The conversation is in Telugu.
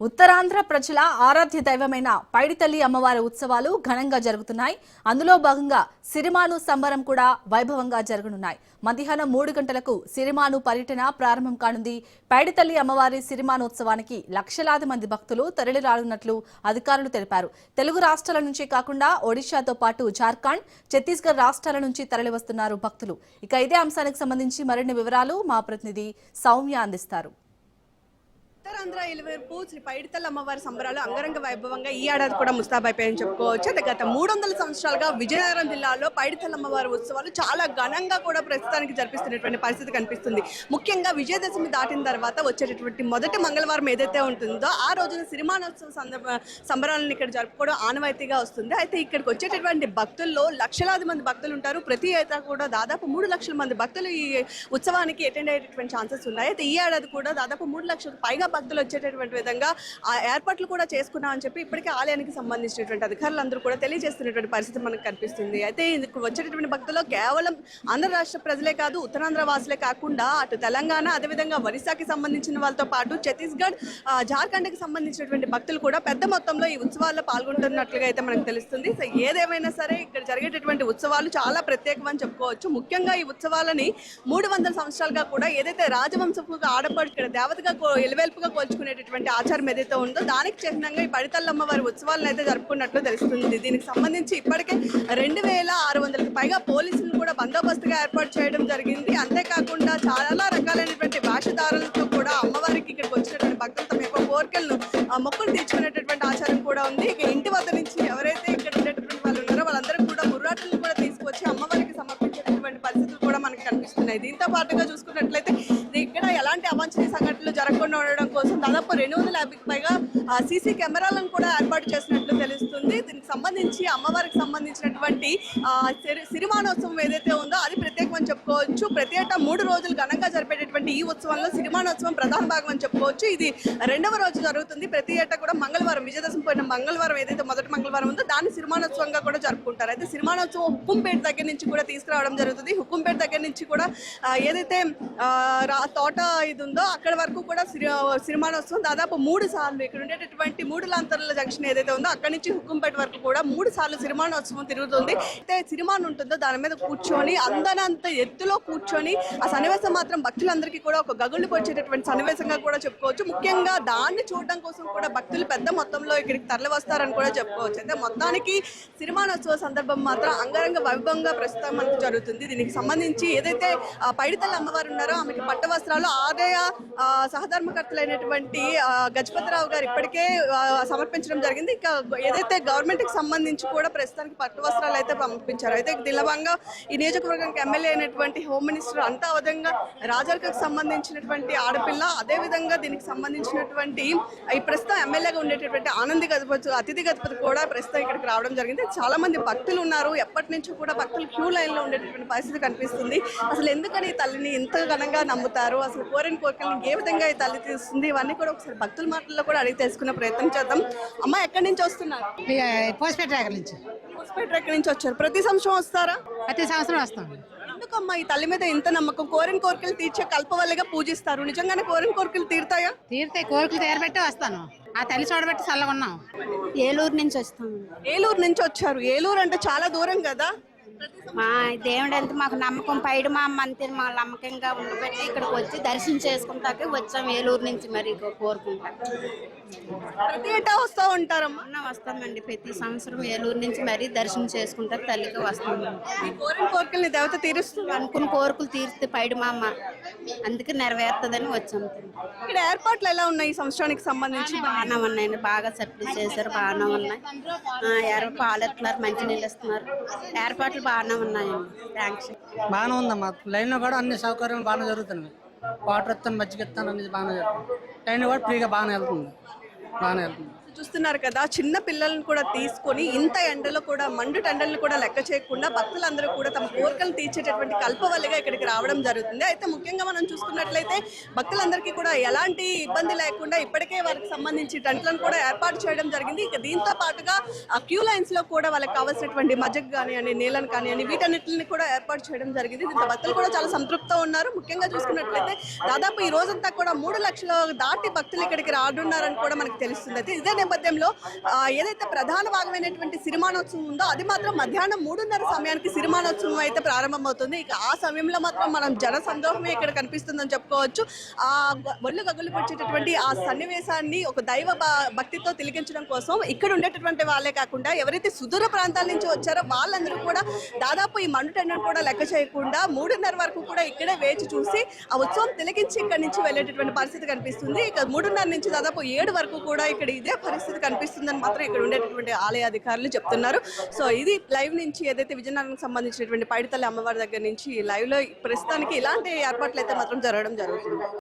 ఉత్తరాంధ్ర ప్రజల ఆరాధ్య దైవమైన పైడితల్లి అమ్మవారి ఉత్సవాలు ఘనంగా జరుగుతున్నాయి. అందులో భాగంగా సిరిమాను సంబరం కూడా వైభవంగా జరగనున్నాయి. మధ్యాహ్నం మూడు గంటలకు సిరిమాను పర్యటన ప్రారంభం కానుంది. పైడితల్లి అమ్మవారి సిరిమానోత్సవానికి లక్షలాది మంది భక్తులు తరలి రానున్నట్లు అధికారులు తెలిపారు. తెలుగు రాష్ట్రాల నుంచి కాకుండా ఒడిశాతో పాటు జార్ఖండ్ ఛత్తీస్గఢ్ రాష్ట్రాల నుంచి తరలివస్తున్నారు భక్తులు. ఇక ఇదే అంశానికి సంబంధించి మరిన్ని వివరాలు మా ప్రతినిధి సౌమ్య అందిస్తారు. ఉత్తరాంధ్ర ఇలవేర్పు శ్రీ పైడితల్ అమ్మవారి సంబరాలు అంగరంగ వైభవంగా ఈ ఏడాది కూడా ముస్తాబైపోయాయని చెప్పుకోవచ్చు. అయితే గత మూడు వందల సంవత్సరాలుగా విజయనగరం జిల్లాలో పైడితల్ అమ్మవారి ఉత్సవాలు చాలా ఘనంగా కూడా ప్రస్తుతానికి జరిపిస్తున్నటువంటి పరిస్థితి కనిపిస్తుంది. ముఖ్యంగా విజయదశమి దాటిన తర్వాత వచ్చేటటువంటి మొదటి మంగళవారం ఏదైతే ఉంటుందో ఆ రోజున సిరిమానోత్సవ సందర్భ సంబరాలను ఇక్కడ జరుపుకోవడం ఆనవాయితీగా వస్తుంది. అయితే ఇక్కడికి వచ్చేటటువంటి భక్తుల్లో లక్షలాది మంది భక్తులు ఉంటారు. ప్రతి ఏటా కూడా దాదాపు మూడు లక్షల మంది భక్తులు ఈ ఉత్సవానికి అటెండ్ అయ్యేటటువంటి ఛాన్సెస్ ఉన్నాయి. అయితే ఈ ఏడాది కూడా దాదాపు మూడు లక్షలకు పైగా భక్తులు వచ్చేటటువంటి విధంగా ఆ ఏర్పాట్లు కూడా చేసుకున్నామని చెప్పి ఇప్పటికే ఆలయానికి సంబంధించినటువంటి అధికారులు అందరూ కూడా తెలియజేస్తున్నటువంటి పరిస్థితి మనకు కనిపిస్తుంది. అయితే ఇక్కడ వచ్చేటటువంటి భక్తులు కేవలం ఆంధ్ర రాష్ట్ర ప్రజలే కాదు ఉత్తరాంధ్ర వాసులే కాకుండా అటు తెలంగాణ అదేవిధంగా ఒరిస్సాకి సంబంధించిన వాళ్ళతో పాటు ఛత్తీస్గఢ్ జార్ఖండ్కి సంబంధించినటువంటి భక్తులు కూడా పెద్ద మొత్తంలో ఈ ఉత్సవాల్లో పాల్గొంటున్నట్లుగా అయితే మనకు తెలుస్తుంది. సో ఏదేమైనా సరే ఇక్కడ జరిగేటటువంటి ఉత్సవాలు చాలా ప్రత్యేకమని చెప్పుకోవచ్చు. ముఖ్యంగా ఈ ఉత్సవాలని మూడు వందల సంవత్సరాలుగా కూడా ఏదైతే రాజవంశపు ఆడపడు ఇక్కడ దేవతగా ఎలివేల్పుగా ఎలువెల్పుగా పోల్చుకునేటటువంటి ఆచారం ఏదైతే ఉందో దానికి చిహ్నంగా ఈ పడితల్లమ్మ వారి ఉత్సవాలను అయితే జరుపుకున్నట్లు తెలుస్తుంది. దీనికి సంబంధించి ఇప్పటికే రెండు వేల ఆరు వందలకు పైగా పోలీసులు కూడా బందోబస్తుగా ఏర్పాటు చేయడం జరిగింది. అంతేకాకుండా చాలా రకాలైనటువంటి భాషదారులతో కూడా అమ్మవారికి ఇక్కడికి వచ్చినటువంటి భక్తులు తమ యొక్క కోరికలను మొక్కులు తీర్చుకునేటటువంటి ఆచారం కూడా ఉంది. ఇక ఇంటి వద్ద నుంచి ఎవరైతే ఇక్కడ ఉండేటటువంటి వాళ్ళు ఉన్నారో వాళ్ళందరూ కూడా ముర్రాటలను కూడా తీసుకొచ్చి అమ్మవారికి సమర్పించేటటువంటి పరిస్థితులు కూడా మనకి కనిపిస్తున్నాయి. దీంతో పాటుగా చూసుకున్నట్లయితే ఇక్కడ ఎలాంటి అవాంఛనీయ సంఘటనలు జరగకుండా ఉండడం దాదాపు రెండు వందల యాభైకి పైగా సీసీ కెమెరాలను కూడా ఏర్పాటు చేసినట్లు తెలుస్తుంది. దీనికి సంబంధించి అమ్మవారికి సంబంధించినటువంటి సిరిమానోత్సవం ఏదైతే ఉందో అది ప్రత్యేకమని చెప్పుకోవచ్చు. ప్రతి ఏటా మూడు రోజులు ఘనంగా జరిపేటటువంటి ఈ ఉత్సవంలో సిరిమానోత్సవం ప్రధాన భాగం అని చెప్పుకోవచ్చు. ఇది రెండవ రోజు జరుగుతుంది. ప్రతి ఏటా కూడా మంగళవారం విజయదశమి పోయిన మంగళవారం ఏదైతే మొదటి మంగళవారం ఉందో దాన్ని సిరిమానోత్సవంగా కూడా జరుపుకుంటారు. అయితే సిరిమానోత్సవం హుక్కుంపేట దగ్గర నుంచి కూడా తీసుకురావడం జరుగుతుంది. హుక్కుంపేట దగ్గర నుంచి కూడా ఏదైతే రా- తోట ఇది ఉందో అక్కడ వరకు కూడా సిరి సిరిమానోత్సవం దాదాపు మూడు సార్లు ఇక్కడ ఉండేటటువంటి మూడు లాంతర్ల జంక్షన్ ఏదైతే ఉందో అక్కడ నుంచి హుకుంపేట వరకు కూడా మూడు సార్లు సిరిమానోత్సవం తిరుగుతుంది. అయితే సిరిమాన్ ఉంటుందో దాని మీద కూర్చొని అందనంత ఎత్తులో కూర్చొని ఆ సన్నివేశం మాత్రం భక్తులందరికీ కూడా ఒక గగుళ్ళు వచ్చేటటువంటి సన్నివేశంగా కూడా చెప్పుకోవచ్చు. ముఖ్యంగా దాన్ని చూడడం కోసం కూడా భక్తులు పెద్ద మొత్తంలో ఇక్కడికి తరలి వస్తారని కూడా చెప్పుకోవచ్చు. అయితే మొత్తానికి సిరిమానోత్సవ సందర్భం మాత్రం అంగరంగ వైభవంగా ప్రస్తుతం మనకు జరుగుతుంది. దీనికి సంబంధించి ఏదైతే పైడితల్లి అమ్మవారు ఉన్నారో ఆమెకి పట్టు వస్త్రాలు ఆదాయ సహధర్మకర్తలైనటువంటి ఉన్నటువంటి గజపతిరావు గారు ఇప్పటికే సమర్పించడం జరిగింది. ఇంకా ఏదైతే గవర్నమెంట్కి సంబంధించి కూడా ప్రస్తుతానికి పట్టు వస్త్రాలు అయితే పంపించారు. అయితే దిలవంగా ఈ నియోజకవర్గానికి ఎమ్మెల్యే అయినటువంటి హోమ్ మినిస్టర్ అంతా విధంగా రాజర్కకు సంబంధించినటువంటి ఆడపిల్ల అదే విధంగా దీనికి సంబంధించినటువంటి ఈ ప్రస్తుతం ఎమ్మెల్యేగా ఉండేటటువంటి ఆనంది గజపతి అతిథి గజపతి కూడా ప్రస్తుతం ఇక్కడికి రావడం జరిగింది. చాలా మంది భక్తులు ఉన్నారు. ఎప్పటి నుంచో కూడా భక్తులు క్యూ లైన్లో ఉండేటటువంటి పరిస్థితి కనిపిస్తుంది. అసలు ఎందుకని ఈ తల్లిని ఇంత ఘనంగా నమ్ముతారు? అసలు కోరిన కోరికలను ఏ విధంగా ఈ తల్లి తీస్తుంది ఇవన్నీ కూడా ఒకసారి భక్తుల మాటల్లో కూడా అడిగి తెలుసుకునే ప్రయత్నం చేద్దాం. అమ్మ ఎక్కడి నుంచి వస్తున్నారు? దగ్గర నుంచి. నుంచి వచ్చారు. ప్రతి సంవత్సరం వస్తారా? ప్రతి సంవత్సరం వస్తాం. ఎందుకమ్మా ఈ తల్లి మీద ఇంత నమ్మకం? కోరిన కోరికలు తీర్చే కల్పవల్లిగా పూజిస్తారు. నిజంగానే కోరిన కోరికలు తీరుతాయా? తీరితే కోరికలు తీరబెట్టి వస్తాను. ఆ తల్లి చూడబెట్టి చల్లగా ఉన్నాం. ఏలూరు నుంచి వస్తాము ఏలూరు నుంచి వచ్చారు. ఏలూరు అంటే చాలా దూరం కదా? మా దేవుడు అంటే మాకు నమ్మకం పైడు మా అమ్మ అంతే మా నమ్మకంగా ఉండబెట్టి ఇక్కడికి వచ్చి దర్శనం చేసుకుంటాకే వచ్చాం ఏలూరు నుంచి మరి కోరుకుంటా. ప్రతి ఏటా వస్తూ ఉంటారమ్మా? వస్తామండి ప్రతి సంవత్సరం ఏలూరు నుంచి మరీ దర్శనం చేసుకుంటా తల్లికి వస్తాము ఈ కోరిన కోరికల్ని దేవత తీరుస్తుంది? అనుకున్న కోరికలు తీరితే పైడు మా అమ్మ అందుకే నెరవేరుతుందని వచ్చాము ఇక్కడ ఏర్పాట్లు ఎలా ఉన్నాయి ఈ సంవత్సరానికి సంబంధించి? బాగానే ఉన్నాయండి బాగా సప్లై చేశారు బాగానే ఉన్నాయి. ఆ, ఎర్ర పాలు ఇస్తున్నారు మంచి నీళ్ళు ఇస్తున్నారు. ఏర్పాట్లు బాగానే ఉన్నాయండి థ్యాంక్స్ బాగానే ఉందమ్మా. లైన్లో కూడా అన్ని సౌకర్యాలు బాగానే జరుగుతున్నాయి. వాటర్ ఇస్తాను మజ్జిగ ఇస్తాను అనేది బాగానే జరుగుతుంది లైన్ కూడా ఫ్రీగా బాగానే వెళ్తుంది. బాగానే వెళ్తుంది. చూస్తున్నారు కదా చిన్న పిల్లలను కూడా తీసుకొని ఇంత ఎండలో కూడా మండు ఎండలను కూడా లెక్క చేయకుండా భక్తులందరూ కూడా తమ కోరికలు తీర్చేటటువంటి కల్పవల్లిగా ఇక్కడికి రావడం జరుగుతుంది. అయితే ముఖ్యంగా మనం చూసుకున్నట్లయితే భక్తులందరికీ కూడా ఎలాంటి ఇబ్బంది లేకుండా ఇప్పటికే వారికి సంబంధించి టెంట్లను కూడా ఏర్పాటు చేయడం జరిగింది. ఇక దీంతో పాటుగా ఆ క్యూ లైన్స్లో కూడా వాళ్ళకి కావాల్సినటువంటి మజగ్ కానివ్వండి నీళ్ళను కానివ్వండి వీటన్నిటిని కూడా ఏర్పాటు చేయడం జరిగింది. దీంతో భక్తులు కూడా చాలా సంతృప్తితో ఉన్నారు. ముఖ్యంగా చూసుకున్నట్లయితే దాదాపు ఈ రోజంతా కూడా మూడు లక్షల దాటి భక్తులు ఇక్కడికి రాడున్నారని కూడా మనకు తెలుస్తుంది. అయితే ఇదే నేపథ్యంలో ఏదైతే ప్రధాన భాగమైనటువంటి సిరిమానోత్సవం ఉందో అది మాత్రం మధ్యాహ్నం మూడున్నర సమయానికి సిరిమానోత్సవం అయితే ప్రారంభమవుతుంది. ఇక ఆ సమయంలో మాత్రం మనం జన సందోహమే ఇక్కడ కనిపిస్తుందని చెప్పుకోవచ్చు. ఆ ఒళ్ళు గగులు పొడిచేటటువంటి ఆ సన్నివేశాన్ని ఒక దైవ భక్తితో తిలకించడం కోసం ఇక్కడ ఉండేటటువంటి వాళ్ళే కాకుండా ఎవరైతే సుదూర ప్రాంతాల నుంచి వచ్చారో వాళ్ళందరూ కూడా దాదాపు ఈ మండుటెండ్ కూడా లెక్క చేయకుండా మూడున్నర వరకు కూడా ఇక్కడే వేచి చూసి ఆ ఉత్సవం తిలకించి ఇక్కడ నుంచి వెళ్ళేటటువంటి పరిస్థితి కనిపిస్తుంది. ఇక మూడున్నర నుంచి దాదాపు ఏడు వరకు కూడా ఇక్కడ ఇదే పరిస్థితి కనిపిస్తుందని మాత్రం ఇక్కడ ఉండేటటువంటి ఆలయ అధికారులు చెప్తున్నారు. సో ఇది లైవ్ నుంచి ఏదైతే విజయనగరం సంబంధించినటువంటి పైడితల్లి అమ్మవారి దగ్గర నుంచి లైవ్లో ప్రస్తుతానికి ఇలాంటి ఏర్పాట్లు అయితే మాత్రం జరగడం జరుగుతుంది.